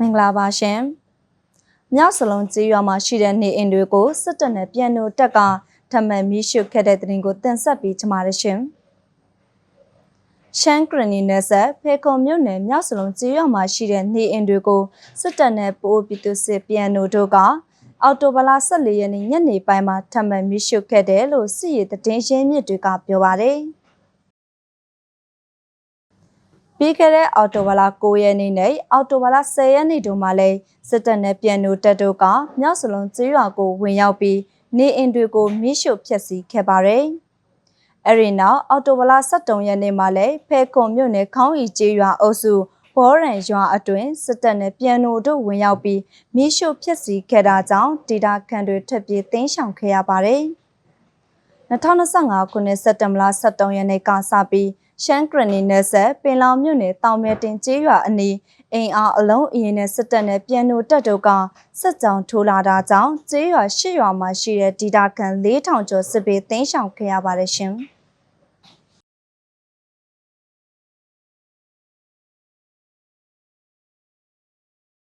မင်္ဂလာပါရှင်။မြောက်စလုံးကျေးရွာမှာရှိတဲ့နေအိမ်တွေကိုစစ်တပ်နဲ့ပြန်နိုတက်ကထပ်မံမီးရှို့ခဲ့တဲ့တဲ့ရင်ကိုတင်ဆက်ပြီးချမာရရှင်။ရှမ်းကရနီနယ်ဆက်ဖေခုံမြို့နယ်မြောက်စလုံးကျေးရွာမှာရှိတဲ့နေအိမ်တွေကိုစစ်တပ်နဲ့ပိုးပြည်သူစစ်ပြန်နိုတို့ကအော်တိုဘလာ14ရက်နေ့ညနေပိုင်းမှာထပ်မံမီးရှို့ခဲ့တယ်လို့စစ်ရေးသတင်းရင်းမြစ်တွေကပြောပါတယ်။ ပြီးခဲ့တဲ့အော်တိုဘာလ9ရက်နေ့နဲ့အော်တိုဘာလ10ရက်နေ့တို့မှာလည်းစစ်တပ်နဲ့ပြန်နိုတပ်တို့ကမြောက်စလုံးကျေးရွာကိုဝင်ရောက်ပြီးနေအိမ်တွေကိုမိရှို့ဖျက်ဆီးခဲ့ပါတယ်။အဲဒီနောက်အော်တိုဘာလ17ရက်နေ့မှာလည်းဖဲခုံမြို့နယ်ခေါင်းဤကျေးရွာအုပ်စုဘောရန်ရွာအတွင်းစစ်တပ်နဲ့ပြန်နိုတို့ဝင်ရောက်ပြီးမိရှို့ဖျက်ဆီးခဲ့တာကြောင့်ဒေတာခန်တွေထပ်ပြေးသိမ်းရှောင်ခဲ့ရပါတယ်။ 2025ခုနှစ်စက်တင်ဘာလ17ရက်နေ့ကစပြီးရှမ်းကရနီနယ်ဆက်ပင်လောင်မြို့နယ်တောင်မဲတင်ကျေးရွာအနီးအိမ်အားအလုံးအရင်နဲ့စစ်တပ်နဲ့ပြန်နိုတက်တို့ကစစ်ကြောင်ထိုးလာတာကြောင့်ကျေးရွာ၈ရွာမှာရှိတဲ့ဒေတာကန်4000ကျော်စစ်ပေးသိမ်းရှောင်ခဲ့ရပါတယ်ရှင်။